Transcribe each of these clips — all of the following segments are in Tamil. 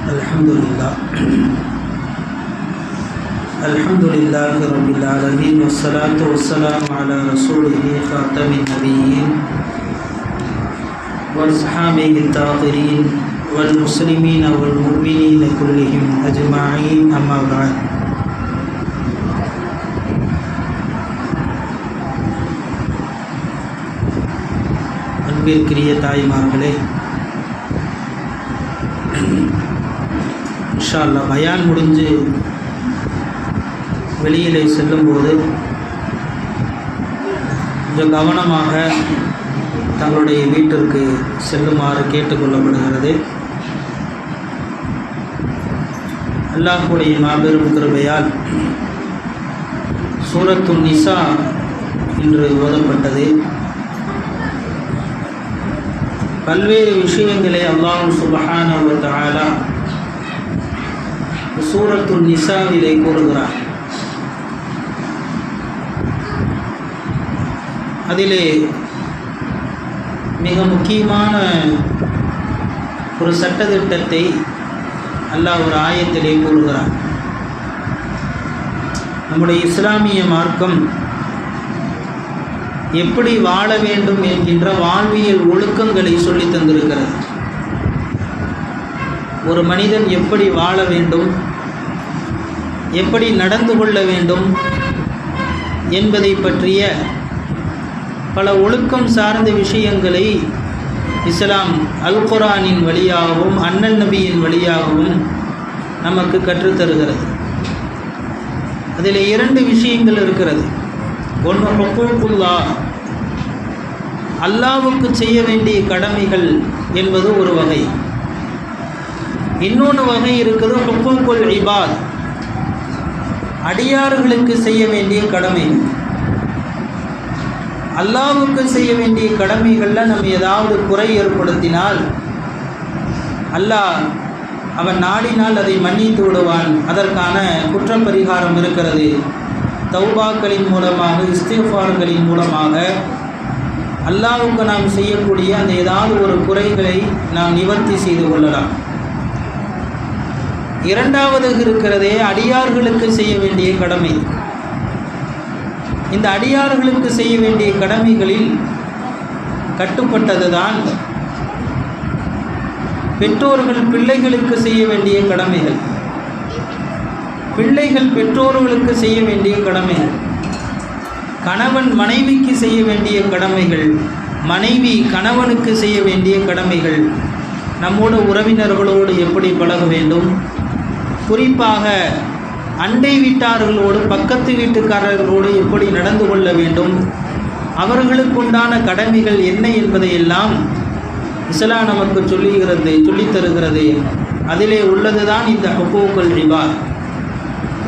الحمد لله الحمد لله رب العالمين والصلاة والسلام على رسوله خاتم النبيين والصحابه الطاهرين والمسلمين والمؤمنين كلهم أجمعين أما بعد அன்பிற்குரிய தாய்மார்களே இன்ஷா அல்லாஹ் பயான் முடிஞ்சு வெளியிலே செல்லும்போது கொஞ்சம் கவனமாக தங்களுடைய வீட்டிற்கு செல்லுமாறு கேட்டுக்கொள்ளப்படுகிறது. அல்லாஹுடைய மாபெரும் கிருபையால் சூரத்து நிசா இன்று ஓதப்பட்டது. பல்வேறு விஷயங்களை அல்லாஹ் சுபஹான தஆலா சூரத்து நிசாவிலே கூறுகிறார். அதிலே மிக முக்கியமான ஒரு சட்டத்திட்டத்தை அல்லாஹ் ஒரு ஆயத்திலே கூறுகிறார். நம்முடைய இஸ்லாமிய மார்க்கம் எப்படி வாழ வேண்டும் என்கின்ற வாழ்வியல் ஒழுக்கங்களை சொல்லி தந்திருக்கிறது. ஒரு மனிதன் எப்படி வாழ வேண்டும்? எப்படி நடந்து கொள்ள வேண்டும் என்பதை பற்றிய பல ஒழுக்கம் சார்ந்த விஷயங்களை இஸ்லாம் அல் குரானின் வழியாகவும் அண்ணல் நபியின் வழியாகவும் நமக்கு கற்றுத்தருகிறது. அதில் இரண்டு விஷயங்கள் இருக்கிறது. ஒன்று ஹொக்கூக்குல்லா. அல்லாவுக்கு செய்ய வேண்டிய கடமைகள் என்பது ஒரு வகை. இன்னொன்று வகை இருக்குது ஹொக்கூக்குல் இபாத். அடியார்களுக்கு செய்ய வேண்டிய கடமைகள் அல்லாவுக்கு செய்ய வேண்டிய கடமைகளில் நம்ம ஏதாவது குறை ஏற்படுத்தினால் அல்லாஹ் அவன் நாடினால் அதை மன்னித்து விடுவான். அதற்கான குற்றப்பரிகாரம் இருக்கிறது. தௌபாக்களின் மூலமாக இஸ்திஃபார்களின் மூலமாக அல்லாவுக்கு நாம் செய்யக்கூடிய அந்த ஏதாவது ஒரு குறைகளை நாம் நிவர்த்தி செய்து கொள்ளலாம். இரண்டாவது இருக்கிறதே அடியார்களுக்கு செய்ய வேண்டிய கடமை. இந்த அடியார்களுக்கு செய்ய வேண்டிய கடமைகளில் கட்டுப்பட்டது தான் பெற்றோர்கள் பிள்ளைகளுக்கு செய்ய வேண்டிய கடமைகள். பிள்ளைகள் பெற்றோர்களுக்கு செய்ய வேண்டிய கடமைகள். கணவன் மனைவிக்கு செய்ய வேண்டிய கடமைகள். மனைவி கணவனுக்கு செய்ய வேண்டிய கடமைகள். நம்மோட உறவினர்களோடு எப்படி பழக வேண்டும்? குறிப்பாக அண்டை வீட்டார்களோடு பக்கத்து வீட்டுக்காரர்களோடு எப்படி நடந்து கொள்ள வேண்டும்? அவர்களுக்குண்டான கடமைகள் என்ன என்பதையெல்லாம் இஸ்லா நமக்கு சொல்லுகிறது சொல்லித்தருகிறது அதிலே உள்ளது தான் இந்த ஹக்கூக்கல் ரிபார்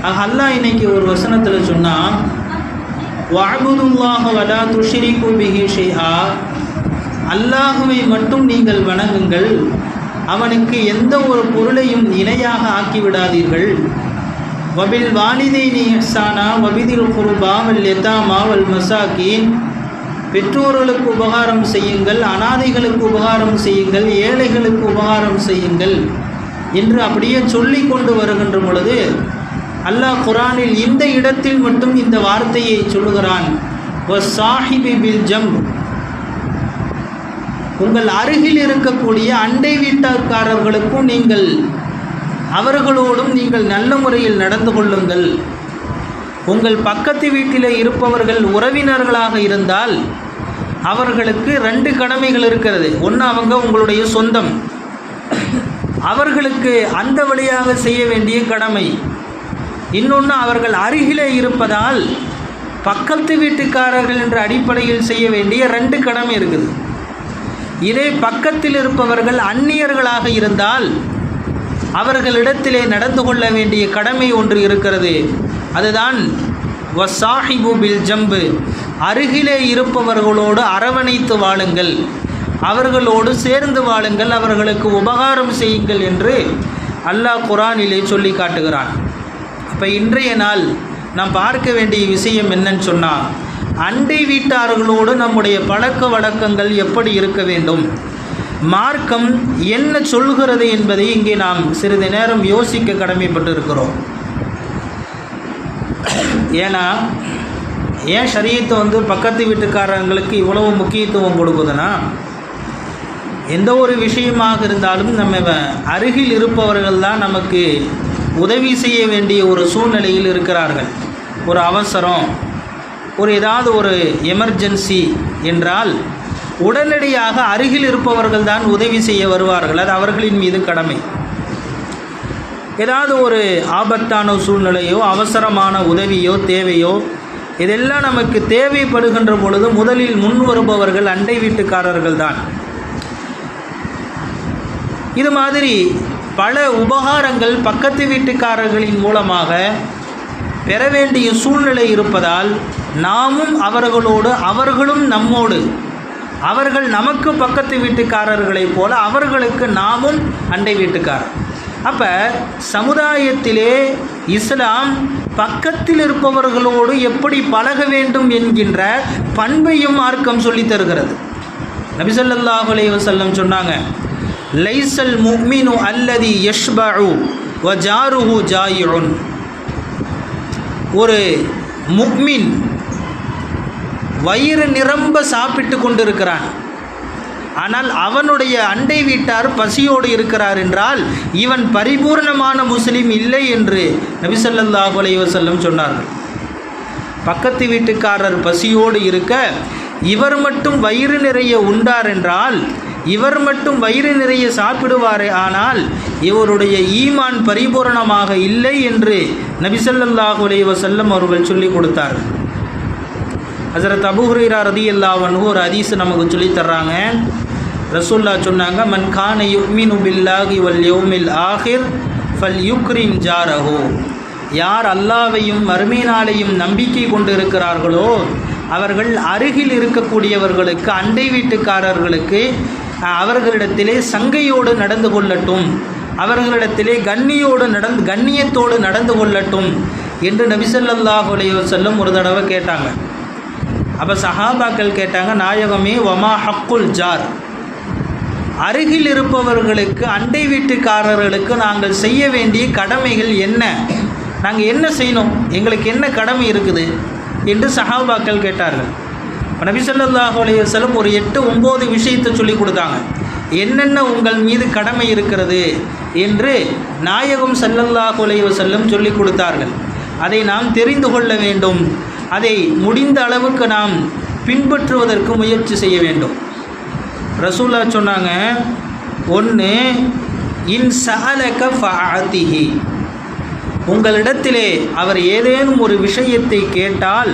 ஆக அல்லாஹ் இன்னைக்கு ஒரு வசனத்தில் சொன்னால் வாபுதுல்லாஹ வலா துஷிரிக்கு பிஹி ஷேஹா அல்லாஹுவை மட்டும் நீங்கள் வணங்குங்கள் அவனுக்கு எந்த ஒரு பொருளையும் இணையாக ஆக்கிவிடாதீர்கள். வபில் வாலிதைனி இஹ்சானா வபிதில் குருபா வல் யதாமா வல் மசாக்கீன் பெற்றோர்களுக்கு உபகாரம் செய்யுங்கள் அனாதைகளுக்கு உபகாரம் செய்யுங்கள் ஏழைகளுக்கு உபகாரம் செய்யுங்கள் என்று அப்படியே சொல்லி கொண்டு வருகின்ற பொழுது அல்லாஹ் குரானில் இந்த இடத்தில் மட்டும் இந்த வார்த்தையை சொல்லுகிறான். சாஹிபி பில் ஜம் உங்கள் அருகில் இருக்கக்கூடிய அண்டை வீட்டாக்காரர்களுக்கும் நீங்கள் அவர்களோடும் நீங்கள் நல்ல முறையில் நடந்து கொள்ளுங்கள். உங்கள் பக்கத்து வீட்டில் இருப்பவர்கள் உறவினர்களாக இருந்தால் அவர்களுக்கு ரெண்டு கடமைகள் இருக்கிறது. ஒன்று அவங்க உங்களுடைய சொந்தம். அவர்களுக்கு அந்த வழியாக செய்ய வேண்டிய கடமை. இன்னொன்று அவர்கள் அருகிலே இருப்பதால் பக்கத்து வீட்டுக்காரர்கள் என்ற அடிப்படையில் செய்ய வேண்டிய ரெண்டு கடமை இருக்குது. இதே பக்கத்தில் இருப்பவர்கள் அந்நியர்களாக இருந்தால் அவர்களிடத்திலே நடந்து கொள்ள வேண்டிய கடமை ஒன்று இருக்கிறது. அதுதான் வசாஹிபு பில் ஜம்பு. அருகிலே இருப்பவர்களோடு அரவணைத்து வாழுங்கள். அவர்களோடு சேர்ந்து வாழுங்கள். அவர்களுக்கு உபகாரம் செய்யுங்கள் என்று அல்லாஹ் குரானிலே சொல்லி காட்டுகிறான். அப்போ இன்றைய நாள் நாம் பார்க்க வேண்டிய விஷயம் என்னன்னு சொன்னால் அண்டை வீட்டார்களோடு நம்முடைய பழக்க வழக்கங்கள் எப்படி இருக்க வேண்டும்? மார்க்கம் என்ன சொல்கிறது என்பதை இங்கே நாம் சிறிது நேரம் யோசிக்க கடமைப்பட்டிருக்கிறோம். ஏன்னா ஏன் சரியத்தை வந்து பக்கத்து வீட்டுக்காரங்களுக்கு இவ்வளவு முக்கியத்துவம் கொடுக்குதுன்னா எந்த ஒரு விஷயமாக இருந்தாலும் நம்ம அருகில் இருப்பவர்கள் தான் நமக்கு உதவி செய்ய வேண்டிய ஒரு சூழ்நிலையில் இருக்கிறார்கள். ஒரு அவசரம் ஒரு ஏதாவது ஒரு எமர்ஜென்சி என்றால் உடனடியாக அருகில் இருப்பவர்கள் தான் உதவி செய்ய வருவார்கள். அது அவர்களின் மீது கடமை. ஏதாவது ஒரு ஆபத்தான சூழ்நிலையோ அவசரமான உதவியோ தேவையோ இதெல்லாம் நமக்கு தேவைப்படுகின்ற பொழுது முதலில் முன் வருபவர்கள் அண்டை வீட்டுக்காரர்கள் தான். இது மாதிரி பல உபகாரங்கள் பக்கத்து வீட்டுக்காரர்களின் மூலமாக பெற வேண்டிய சூழ்நிலை இருப்பதால் நாமும் அவர்களோடு அவர்களும் நம்மோடு. அவர்கள் நமக்கு பக்கத்து வீட்டுக்காரர்களைப் போல அவர்களுக்கு நாமும் அண்டை வீட்டுக்காரர். அப்போ சமுதாயத்திலே இஸ்லாம் பக்கத்தில் இருப்பவர்களோடு எப்படி பழக வேண்டும் என்கின்ற பண்பையும் மார்க்கம் சொல்லி தருகிறது. நபிசல்லாஹு அலைஹி வஸல்லம் சொன்னாங்க லைசல் முக்மினு அல்லதி யஷ்பஉ வ ஜாருஹு ஜாயிஉன். ஒரு முக்மின் வயிறு நிரம்ப சாப்பிட்டு கொண்டிருக்கிறான். ஆனால் அவனுடைய அண்டை வீட்டார் பசியோடு இருக்கிறார் என்றால் இவன் பரிபூர்ணமான முஸ்லீம் இல்லை என்று நபிசல்லாஹு அலைவசல்லம் சொன்னார்கள். பக்கத்து வீட்டுக்காரர் பசியோடு இருக்க இவர் மட்டும் வயிறு நிறைய உண்டார் என்றால் இவர் மட்டும் வயிறு நிறைய சாப்பிடுவாரே ஆனால் இவருடைய ஈமான் பரிபூரணமாக இல்லை என்று நபிசல்லாஹு அலைவசல்லம் அவர்கள் சொல்லிக் கொடுத்தார்கள். ஹசரத் அபு ரதி ரதியல்லாஹு ஒரு ஹதீஸ் நமக்கு சொல்லித் தர்றாங்க. ரசூல்லா சொன்னாங்க மன் கான யுக்மின் பில்லாஹி வல் யோமில் ஆஹிர் ஃபல் யுக்ரிம் ஜாரஹோ. யார் அல்லாவையும் மறுமையினாலையும் நம்பிக்கை கொண்டு இருக்கிறார்களோ அவர்கள் அருகில் இருக்கக்கூடியவர்களுக்கு அண்டை வீட்டுக்காரர்களுக்கு அவர்களிடத்திலே சங்கையோடு நடந்து கொள்ளட்டும். அவர்களிடத்திலே கண்ணியோடு நடந்து கண்ணியத்தோடு நடந்து கொள்ளட்டும் என்று நபிசல்லாஹ் செல்லும் ஒரு தடவை கேட்டாங்க. அப்போ சஹாபாக்கள் கேட்டாங்க நாயகமே வமா ஹக்குல் ஜார். அருகில் இருப்பவர்களுக்கு அண்டை வீட்டுக்காரர்களுக்கு நாங்கள் செய்ய வேண்டிய கடமைகள் என்ன? நாங்கள் என்ன செய்யணும்? எங்களுக்கு என்ன கடமை இருக்குது? என்று சஹாபாக்கள் கேட்டார்கள். நபி ஸல்லல்லாஹு அலைஹி ஒரு எட்டு ஒம்பது விஷயத்தை சொல்லி கொடுத்தாங்க. என்னென்ன உங்கள் மீது கடமை இருக்கிறது? என்று நாயகம் ஸல்லல்லாஹு அலைஹி சொல்லிக் சொல்லி கொடுத்தார்கள். அதை நாம் தெரிந்து கொள்ள வேண்டும். அதை முடிந்த அளவுக்கு நாம் பின்பற்றுவதற்கு முயற்சி செய்ய வேண்டும். ரசூல்லா சொன்னாங்க ஒன்று இன் சாலக ஃபஅதிஹி உங்களிடத்திலே அவர் ஏதேனும் ஒரு விஷயத்தை கேட்டால்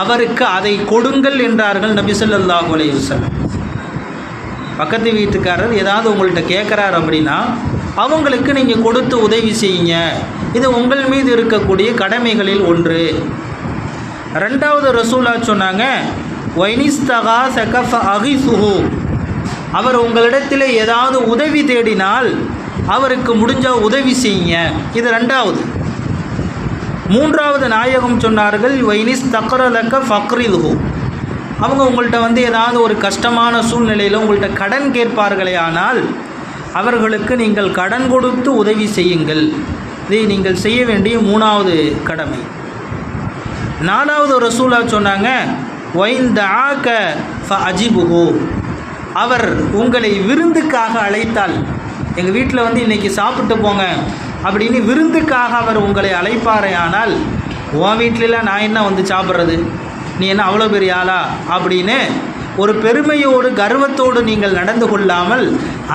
அவருக்கு அதை கொடுங்கள் என்றார்கள் நபி அலையுசல் பக்கத்து வீட்டுக்காரர் ஏதாவது உங்கள்கிட்ட கேட்குறாரு அப்படின்னா அவங்களுக்கு நீங்கள் கொடுத்து உதவி செய்யுங்க. இது உங்கள் மீது இருக்கக்கூடிய கடமைகளில் ஒன்று. ரெண்டாவது ரசூலா சொன்னாங்க வைனிஸ்தகா சகஃப அகிசுஹு. அவர் உங்களிடத்தில் ஏதாவது உதவி தேடினால் அவருக்கு முடிஞ்ச உதவி செய்யுங்க. இது ரெண்டாவது. மூன்றாவது நாயகம் சொன்னார்கள் வைனிஸ் தக்கரலக்க ஃபக்ரிதுஹு. அவங்க உங்கள்கிட்ட வந்து ஏதாவது ஒரு கஷ்டமான சூழ்நிலையில் உங்கள்கிட்ட கடன் கேட்பார்களே ஆனால் அவர்களுக்கு நீங்கள் கடன் கொடுத்து உதவி செய்யுங்கள். இதை நீங்கள் செய்ய வேண்டிய மூணாவது கடமை. நாலாவது ரசூலா சொன்னாங்க வைந்த ஆக்க ஃப அஜிபுஹு அவர் உங்களை விருந்துக்காக அழைத்தால் எங்கள் வீட்டில் வந்து இன்றைக்கி சாப்பிட்டு போங்க. அப்படின்னு விருந்துக்காக அவர் உங்களை அழைப்பாரே ஆனால் உன் வீட்டிலலாம் நான் என்ன வந்து சாப்பிட்றது? நீ என்ன அவ்வளோ பெரிய ஆளா? அப்படின்னு ஒரு பெருமையோடு கர்வத்தோடு நீங்கள் நடந்து கொள்ளாமல்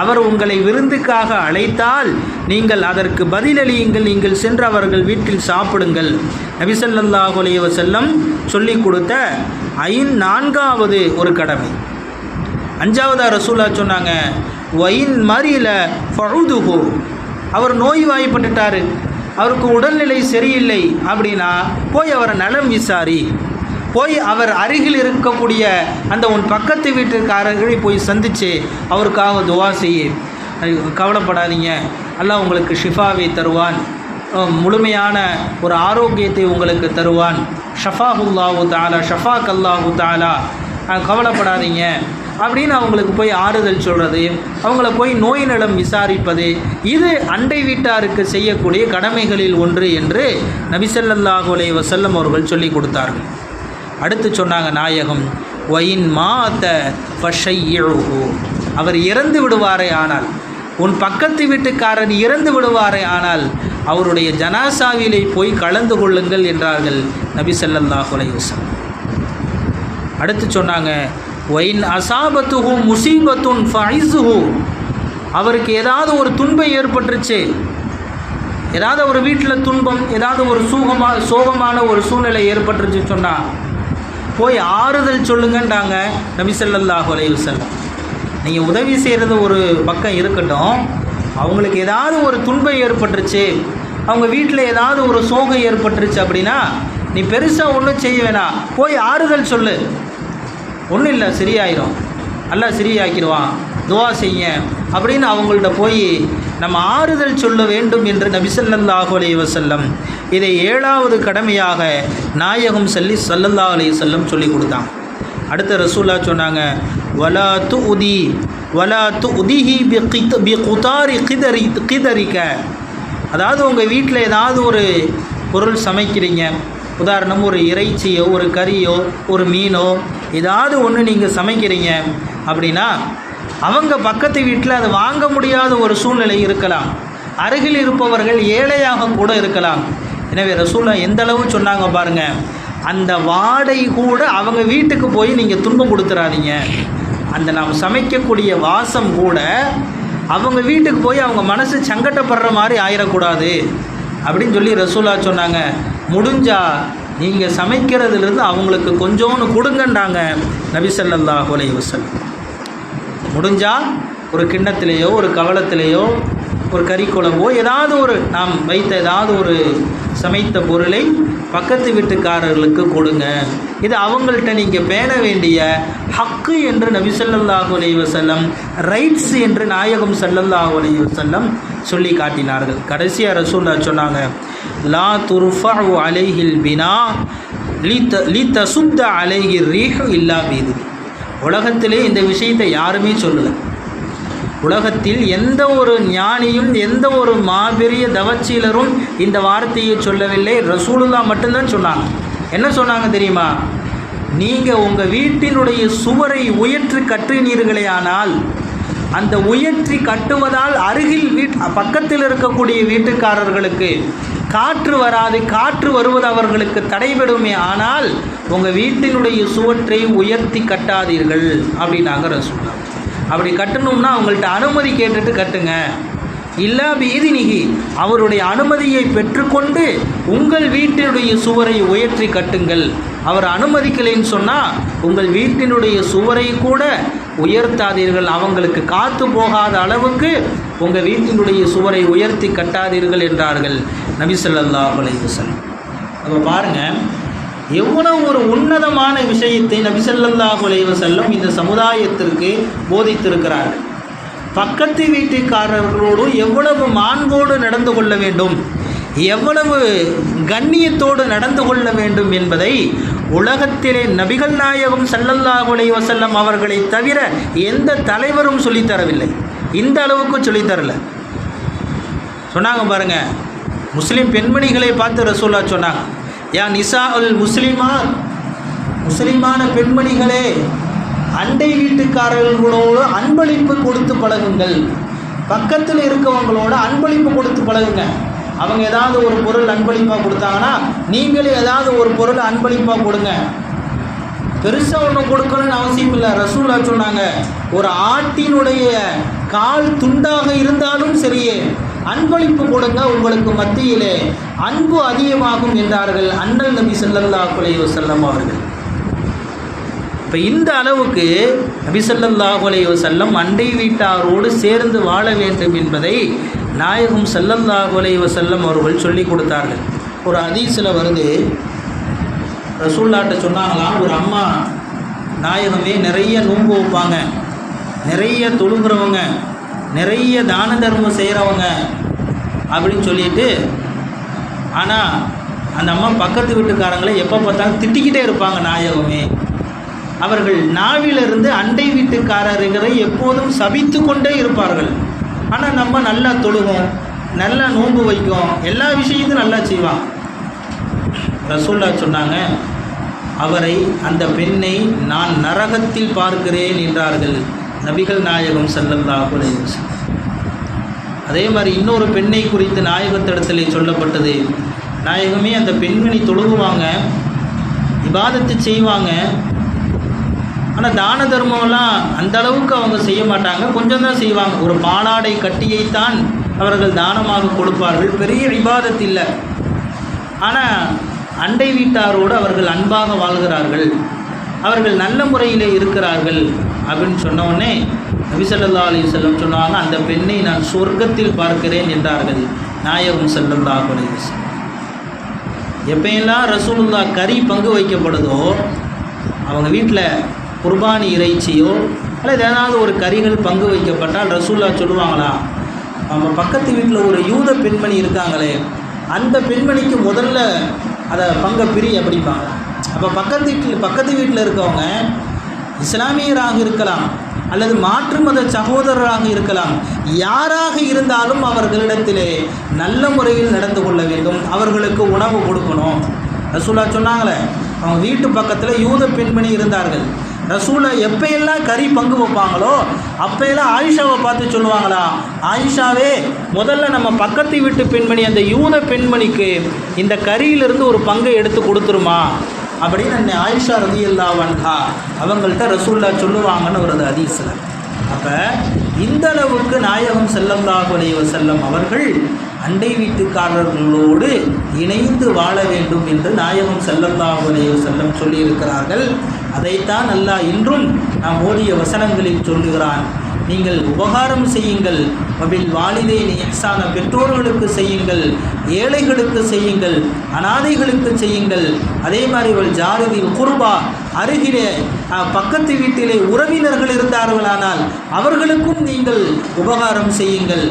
அவர் உங்களை விருந்துக்காக அழைத்தால் நீங்கள் அதற்கு பதிலளியுங்கள் நீங்கள் சென்று அவர்கள் வீட்டில் சாப்பிடுங்கள். நபிசல்லாஹு செல்லம் வஸல்லம் சொல்லி கொடுத்த ஐந் நான்காவது ஒரு கடமை. அஞ்சாவதா ரசூலா சொன்னாங்க ஒயின் மறியில் பழுதுகோ அவர் நோய் வாய்ப்பட்டுட்டார் அவருக்கு உடல்நிலை சரியில்லை அப்படின்னா போய் அவரை நலம் விசாரி. போய் அவர் அருகில் இருக்கக்கூடிய அந்த உன் பக்கத்து வீட்டுக்காரர்களை போய் சந்தித்து அவருக்காக துவா செய்ய. கவலைப்படாதீங்க. அல்லாஹ் உங்களுக்கு ஷிஃபாவை தருவான். முழுமையான ஒரு ஆரோக்கியத்தை உங்களுக்கு தருவான். ஷஃபாஹுல்லாஹு தாலா ஷஃபாக் அல்லாஹு தாலா கவலைப்படாதீங்க. அப்படின்னு அவங்களுக்கு போய் ஆறுதல் சொல்கிறது அவங்கள போய் நோய் நலம் விசாரிப்பது இது அண்டை வீட்டாருக்கு செய்யக்கூடிய கடமைகளில் ஒன்று என்று நபிசல்லாஹு அலைஹி வசல்லம் அவர்கள் சொல்லிக் கொடுத்தார்கள். அடுத்து சொன்னாங்க நாயகம் ஒயின் மாத்த ஃபஷையுஹு. அவர் இறந்து விடுவாரே ஆனால் உன் பக்கத்து வீட்டுக்காரன் இறந்து விடுவாரே ஆனால் அவருடைய ஜனாசாவிலே போய் கலந்து கொள்ளுங்கள் என்றார்கள் நபி ஸல்லல்லாஹு அலைஹி அடுத்து சொன்னாங்க ஒயின் அசாபத்துஹு முசீபத்துன் ஃபைஸுஹு அவருக்கு ஏதாவது ஒரு துன்பம் ஏற்பட்டுருச்சு ஏதாவது ஒரு வீட்டில் துன்பம் ஏதாவது ஒரு சூகமாக சோகமான ஒரு சூழ்நிலை ஏற்பட்டுருச்சு சொன்னால் போய் ஆறுதல் சொல்லுங்கன்றாங்க நபி ஸல்லல்லாஹு நீங்கள் உதவி செய்கிறது ஒரு பக்கம் இருக்கட்டும். அவங்களுக்கு ஏதாவது ஒரு துன்பம் ஏற்பட்டுருச்சு அவங்க வீட்டில் ஏதாவது ஒரு சோகம் ஏற்பட்டுருச்சு அப்படின்னா நீ பெருசாக ஒன்றும் செய்ய வேணாம். போய் ஆறுதல் சொல்லு. ஒன்றும் இல்லை சரியாயிரும். நல்லா சரியாக்கிடுவான். துவா செய்ய அப்படின்னு அவங்கள்ட்ட போய் நம்ம ஆறுதல் சொல்ல வேண்டும் என்று நபிசல்லாஹு அலி வசல்லம் இதை ஏழாவது கடமையாக நாயகம் சொல்லி சல்லல்லாஹு அலி வஸல்லம் சொல்லி கொடுத்தாங்க அடுத்த ரசூலா சொன்னாங்க வலா து உதி வலா து உதிஹி பி குதாரி கிதறி கிதறிக்க அதாவது உங்கள் வீட்டில் ஏதாவது ஒரு பொருள் சமைக்கிறீங்க. உதாரணம் ஒரு இறைச்சியோ ஒரு கறியோ ஒரு மீனோ ஏதாவது ஒன்று நீங்கள் சமைக்கிறீங்க அப்படின்னா அவங்க பக்கத்து வீட்டில் அதை வாங்க முடியாத ஒரு சூழ்நிலை இருக்கலாம். அருகில் இருப்பவர்கள் ஏழையாக கூட இருக்கலாம். எனவே ரசூலா எந்த அளவு சொன்னாங்க பாருங்க அந்த வாடை கூட அவங்க வீட்டுக்கு போய் நீங்கள் துன்பம் கொடுத்துறாதீங்க. அந்த நாம் சமைக்கக்கூடிய வாசம் கூட அவங்க வீட்டுக்கு போய் அவங்க மனசு சங்கட்டப்படுற மாதிரி ஆயிடக்கூடாது அப்படின்னு சொல்லி ரசூலா சொன்னாங்க. முடிஞ்சா நீங்கள் சமைக்கிறதுலேருந்து அவங்களுக்கு கொஞ்சோன்னு கொடுங்கன்றாங்க நபி ஸல்லல்லாஹு முடிஞ்சால் ஒரு கிண்ணத்திலேயோ ஒரு கவலத்திலேயோ ஒரு கறி குழம்போ ஏதாவது ஒரு நாம் வைத்த ஏதாவது ஒரு சமைத்த பொருளை பக்கத்து வீட்டுக்காரர்களுக்கு கொடுங்க. இது அவங்கள்ட்ட நீங்கள் பேண வேண்டிய ஹக்கு என்று நபி ஸல்லல்லாஹு அலைஹி வஸல்லம் ரைட்ஸ் என்று நாயகம் சல்லல்லாஹு அலைஹி வஸல்லம் சொல்லி காட்டினார்கள். கடைசியாக ரசூல்லா சொன்னாங்க லா துர்ஃபா அலைஹில் பினா லீத்த லீத்த சுத்த தசுத்த அலைஹி ரீஹு இல்லா மீது உலகத்திலே இந்த விஷயத்தை யாருமே சொல்லலை. உலகத்தில் எந்த ஒரு ஞானியும் எந்த ஒரு மாபெரிய தவச்சீலரும் இந்த வார்த்தையை சொல்லவில்லை. ரசூலுல்லா மட்டும்தான் சொன்னாங்க. என்ன சொன்னாங்க தெரியுமா? நீங்கள் உங்கள் வீட்டினுடைய சுவரை உயற்றி கட்டினீர்களே ஆனால் அந்த உயற்றி கட்டுவதால் அருகில் வீட் பக்கத்தில் இருக்கக்கூடிய வீட்டுக்காரர்களுக்கு காற்று வராது காற்று வருவது அவர்களுக்கு தடைபடுமே ஆனால் உங்கள் வீட்டினுடைய சுவற்றை உயர்த்தி கட்டாதீர்கள் அப்படின்னாங்க ரசூல்லா அப்படி கட்டணும்னா அவங்கள்ட்ட அனுமதி கேட்டுட்டு கட்டுங்க. இல்லா பீதினிகி அவருடைய அனுமதியை பெற்றுக்கொண்டு உங்கள் வீட்டினுடைய சுவரை உயர்த்தி கட்டுங்கள். அவர் அனுமதிக்கலைன்னு சொன்னால் உங்கள் வீட்டினுடைய சுவரை கூட உயர்த்தாதீர்கள். அவங்களுக்கு காத்து போகாத அளவுக்கு உங்கள் வீட்டினுடைய சுவரை உயர்த்தி கட்டாதீர்கள் என்றார்கள். நபி ஸல்லல்லாஹு அலைஹி அப்போ பாருங்கள் எவ்வளவு ஒரு உன்னதமான விஷயத்தை நபி ஸல்லல்லாஹு செல்லும் இந்த சமுதாயத்திற்கு போதித்திருக்கிறார்கள். பக்கத்து வீட்டுக்காரர்களோடு எவ்வளவு மாண்போடு நடந்து கொள்ள வேண்டும் எவ்வளவு கண்ணியத்தோடு நடந்து கொள்ள வேண்டும் என்பதை உலகத்திலே நபிகள் நாயகம் செல்லல்லா அலைஹி வஸல்லம் அவர்களை தவிர எந்த தலைவரும் சொல்லித்தரவில்லை இந்த அளவுக்கு சொல்லித்தரல சொன்னாங்க பாருங்க முஸ்லீம் பெண்மணிகளை பார்த்து ரசூல்லா சொன்னாங்க யா நிசா அல் முஸ்லிமான் முஸ்லிமான பெண்மணிகளே அண்டை வீட்டுக்காரர்களோடு அன்பளிப்பு கொடுத்து பழகுங்கள். பக்கத்தில் இருக்கவங்களோட அன்பளிப்பு கொடுத்து பழகுங்க. அவங்க ஏதாவது ஒரு பொருள் அன்பளிப்பாக கொடுத்தாங்கன்னா நீங்களும் ஏதாவது ஒரு பொருள் அன்பளிப்பாக கொடுங்க. பெருசாக ஒன்று கொடுக்கணும்னு அவசியம் இல்லை. ரசூலா சொன்னாங்க ஒரு ஆட்டினுடைய கால் துண்டாக இருந்தாலும் சரியே. அன்பளிப்பு கொடுங்க உங்களுக்கு மத்தியிலே. அன்பு அதிகமாகும் என்றார்கள் அண்ணல் நபி சல்லல்லா குலையோ செல்லம் அவர்கள். இப்போ இந்த அளவுக்கு நபி செல்லம் அண்டை வீட்டாரோடு சேர்ந்து வாழ வேண்டும் என்பதை நாயகம் சல்லல்லாஹுலையோ செல்லம் அவர்கள் சொல்லி கொடுத்தார்கள். ஒரு ஹதீஸில் வருது ரசூல்லாட்ட சொன்னாங்களாம் ஒரு அம்மா நாயகமே நிறைய நோன்பு வைப்பாங்க. நிறைய தொழுகிறவங்க. நிறைய தான தர்மம் செய்கிறவங்க அப்படின்னு சொல்லிட்டு ஆனால் அந்த அம்மா பக்கத்து வீட்டுக்காரங்களை எப்போ பார்த்தாலும் திட்டிக்கிட்டே இருப்பாங்க நாயகமே. அவர்கள் நாவிலிருந்து அண்டை வீட்டுக்காரர்களை எப்போதும் சபித்து கொண்டே இருப்பார்கள். ஆனால் நம்ம நல்லா தொழுகும் நல்லா நோன்பு வைக்கும் எல்லா விஷயத்தையும் நல்லா செய்வான். ரசூல்லா சொன்னாங்க அவரை அந்த பெண்ணை நான் நரகத்தில் பார்க்கிறேன் என்றார்கள். நபிகள் நாயகம் செல்லல்லா அலைஹி அதே மாதிரி இன்னொரு பெண்ணை குறித்து நாயகத்திடத்தில் சொல்லப்பட்டது. நாயகமே அந்த பெண்மணி தொழுகுவாங்க விவாதத்து செய்வாங்க. ஆனால் தான தர்மம்லாம் அந்த அளவுக்கு அவங்க செய்ய மாட்டாங்க. கொஞ்சம் தான் செய்வாங்க. ஒரு பாலாடை கட்டியைத்தான் அவர்கள் தானமாக கொடுப்பார்கள். பெரிய விவாதத்து இல்லை. ஆனால் அண்டை வீட்டாரோடு அவர்கள் அன்பாக வாழ்கிறார்கள். அவர்கள் நல்ல முறையில் இருக்கிறார்கள் அப்படின்னு சொன்னோடனே நபிசல்லா அலி செல்லம் சொன்னாங்க அந்த பெண்ணை நான் சொர்க்கத்தில் பார்க்கிறேன் என்றார்கள். நாயகம் செல்லல்லா அலைஹி எப்பயெல்லாம் ரசூலுல்லா கறி பங்கு வைக்கப்படுதோ அவங்க வீட்டில் குர்பானி இறைச்சியோ அல்லது ஏதாவது ஒரு கறிகள் பங்கு வைக்கப்பட்டால் ரசூல்லா சொல்லுவாங்களா நம்ம பக்கத்து வீட்டில் ஒரு யூத பெண்மணி இருக்காங்களே அந்த பெண்மணிக்கு முதல்ல அதை பங்கை பிரி அப்படிப்பாங்க அப்போ பக்கத்து வீட்டில் பக்கத்து வீட்டில் இருக்கவங்க இஸ்லாமியராக இருக்கலாம் அல்லது மாற்று மத சகோதரராக இருக்கலாம். யாராக இருந்தாலும் அவர்களிடத்திலே நல்ல முறையில் நடந்து கொள்ள வேண்டும். அவர்களுக்கு உணவு கொடுக்கணும். ரசூலா சொன்னாங்களே அவங்க வீட்டு பக்கத்தில் யூத பெண்மணி இருந்தார்கள். ரசூலை எப்பயெல்லாம் கறி பங்கு வைப்பாங்களோ அப்பையெல்லாம் ஆயிஷாவை பார்த்து சொல்லுவாங்களா ஆயிஷாவே முதல்ல நம்ம பக்கத்து வீட்டு பெண்மணி அந்த யூத பெண்மணிக்கு இந்த கறியிலிருந்து ஒரு பங்கை எடுத்து கொடுத்துருமா? அப்படின்னு அன்னை ஆயிஷா ரதி இல்லாவன்ஹா அவங்கள்ட்ட ரசூல்லா சொல்லுவாங்கன்னு ஒரு ஹதீஸில். அப்போ இந்த அளவுக்கு நாயகம் செல்லல்லாஹு செல்லம் அவர்கள் அண்டை வீட்டுக்காரர்களோடு இணைந்து வாழ வேண்டும் என்று நாயகம் செல்லல்லாஹு செல்லம் சொல்லியிருக்கிறார்கள். அதைத்தான் அல்லாஹ் இன்றும் நாம் ஓடிய வசனங்களில் சொல்லுகிறான். நீங்கள் உபகாரம் செய்யுங்கள். அபில் வாலிதே இஹ்சான பெற்றோர்களுக்கு செய்யுங்கள். ஏழைகளுக்கு செய்யுங்கள். அனாதைகளுக்கு செய்யுங்கள். அதே மாதிரி இவள் ஜாரதி குர்பா அருகிலே பக்கத்து வீட்டிலே உறவினர்கள் இருந்தார்களானால் அவர்களுக்கும் நீங்கள் உபகாரம் செய்யுங்கள்.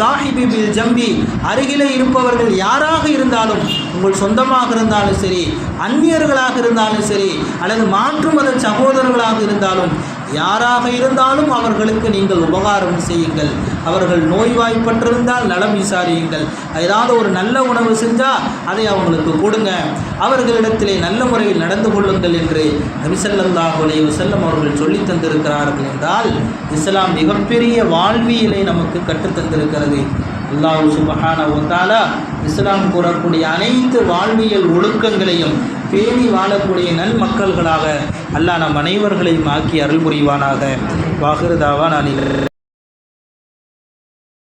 சாஹிபி பில் ஜம்பி அருகிலே இருப்பவர்கள் யாராக இருந்தாலும் உங்கள் சொந்தமாக இருந்தாலும் சரி அந்நியர்களாக இருந்தாலும் சரி அல்லது மாற்று மத சகோதரர்களாக இருந்தாலும் யாராக இருந்தாலும் அவர்களுக்கு நீங்கள் உபகாரம் செய்யுங்கள். அவர்கள் நோய்வாய்ப்பட்டிருந்தால் நலம் விசாரியுங்கள். ஏதாவது ஒரு நல்ல உணவு செஞ்சால் அதை அவங்களுக்கு கொடுங்க. அவர்களிடத்திலே நல்ல முறையில் நடந்து கொள்ளுங்கள் என்று நபிசல்லாஹு அலைஹி வஸல்லம் அவர்கள் சொல்லித் தந்திருக்கிறார்கள் என்றால் இஸ்லாம் மிகப்பெரிய வாழ்வியலை நமக்கு கற்றுத் தந்திருக்கிறது. சுபஹான ஒத்தாலா இஸ்லாம் கூறக்கூடிய அனைத்து வாழ்வியல் ஒழுக்கங்களையும் பேணி வாழக்கூடிய நல் மக்கள்களாக அல்லாஹ் நம் அனைவர்களையும் ஆக்கி அருள் புரிவானாக வாகிருதாவா நான்